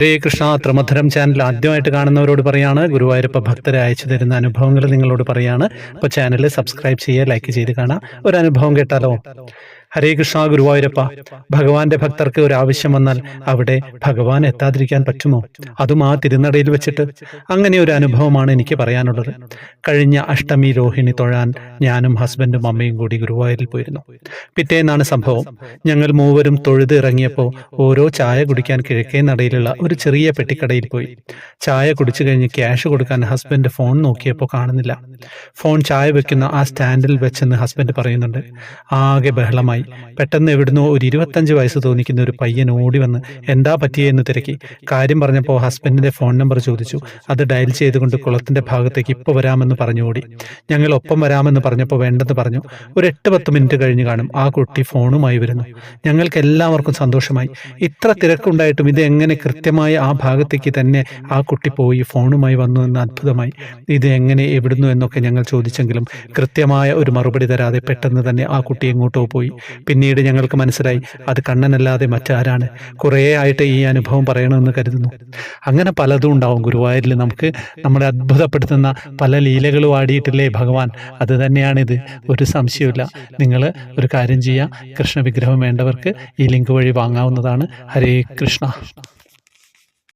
ഹരേ Krishna ത്രിമധുരം channel ആദ്യമായിട്ട് കാണുന്നവരോട് പറയാണ്. ഗുരുവായൂരപ്പ ഭക്തരെ അയച്ചു തരുന്ന അനുഭവങ്ങൾ നിങ്ങളോട് പറയാണ്. അപ്പോൾ ചാനൽ സബ്സ്ക്രൈബ് ചെയ്യുക ലൈക്ക് ചെയ്ത് കാണാം. ഒരു അനുഭവം കേട്ടാലോ? ഹരേ കൃഷ്ണ ഗുരുവായൂരപ്പ ഭഗവാന്റെ ഭക്തർക്ക് ഒരു ആവശ്യം വന്നാൽ അവിടെ ഭഗവാൻ എത്താതിരിക്കാൻ പറ്റുമോ? അതും ആ തിരുനടയിൽ വെച്ചിട്ട്. അങ്ങനെ ഒരു അനുഭവമാണ് എനിക്ക് പറയാനുള്ളത്. കഴിഞ്ഞ അഷ്ടമി രോഹിണി തൊഴാൻ ഞാനും ഹസ്ബൻഡും അമ്മയും കൂടി ഗുരുവായൂരിൽ പോയിരുന്നു. പിറ്റേന്നാണ് സംഭവം. ഞങ്ങൾ മൂവരും തൊഴുത് ഇറങ്ങിയപ്പോൾ ഓരോ ചായ കുടിക്കാൻ കിഴക്കേ നടയിലുള്ള ഒരു ചെറിയ പെട്ടിക്കടയിൽ പോയി. ചായ കുടിച്ചു കഴിഞ്ഞ് ക്യാഷ് കൊടുക്കാൻ ഹസ്ബൻഡ് ഫോൺ നോക്കിയപ്പോൾ കാണുന്നില്ല. ഫോൺ ചായ വെക്കുന്ന ആ സ്റ്റാൻഡിൽ വെച്ചെന്ന് ഹസ്ബൻഡ് പറയുന്നുണ്ട്. ആകെ ബഹളമായി. പെട്ടെന്ന് എവിടുന്നോ ഒരു ഇരുപത്തഞ്ച് വയസ്സ് തോന്നിക്കുന്ന ഒരു പയ്യൻ ഓടി വന്ന് എന്താ പറ്റിയെന്ന് തിരക്കി. കാര്യം പറഞ്ഞപ്പോൾ ഹസ്ബൻഡിന്റെ ഫോൺ നമ്പർ ചോദിച്ചു. അത് ഡയൽ ചെയ്തുകൊണ്ട് കുളത്തിന്റെ ഭാഗത്തേക്ക് ഇപ്പോൾ വരാമെന്ന് പറഞ്ഞു ഓടി. ഞങ്ങൾ ഒപ്പം വരാമെന്ന് പറഞ്ഞപ്പോൾ വേണ്ടെന്ന് പറഞ്ഞു. ഒരു എട്ട് പത്ത് മിനിറ്റ് കഴിഞ്ഞ് കാണും ആ കുട്ടി ഫോണുമായി വരുന്നു. ഞങ്ങൾക്ക് എല്ലാവർക്കും സന്തോഷമായി. ഇത്ര തിരക്കുണ്ടായിട്ടും ഇത് എങ്ങനെ കൃത്യമായി ആ ഭാഗത്തേക്ക് തന്നെ ആ കുട്ടി പോയി ഫോണുമായി വന്നു എന്ന് അത്ഭുതമായി. ഇത് എങ്ങനെ എവിടുന്നു എന്നൊക്കെ ഞങ്ങൾ ചോദിച്ചെങ്കിലും കൃത്യമായ ഒരു മറുപടി തരാതെ പെട്ടെന്ന് തന്നെ ആ കുട്ടി എങ്ങോട്ടോ പോയി. പിന്നീട് ഞങ്ങൾക്ക് മനസ്സിലായി അത് കണ്ണനല്ലാതെ മറ്റാരാണ്. കുറേ ആയിട്ട് ഈ അനുഭവം പറയണമെന്ന് കരുതുന്നു. അങ്ങനെ പലതും ഉണ്ടാവും. ഗുരുവായൂരിൽ നമുക്ക് നമ്മളെ അത്ഭുതപ്പെടുത്തുന്ന പല ലീലകളും ആടിയിട്ടില്ലേ ഭഗവാൻ? അത് തന്നെയാണിത്. ഒരു സംശയമില്ല നിങ്ങൾ ഒരു കാര്യം ചെയ്യുക. കൃഷ്ണ വിഗ്രഹം വേണ്ടവർക്ക് ഈ ലിങ്ക് വഴി വാങ്ങാവുന്നതാണ്. ഹരേ കൃഷ്ണ.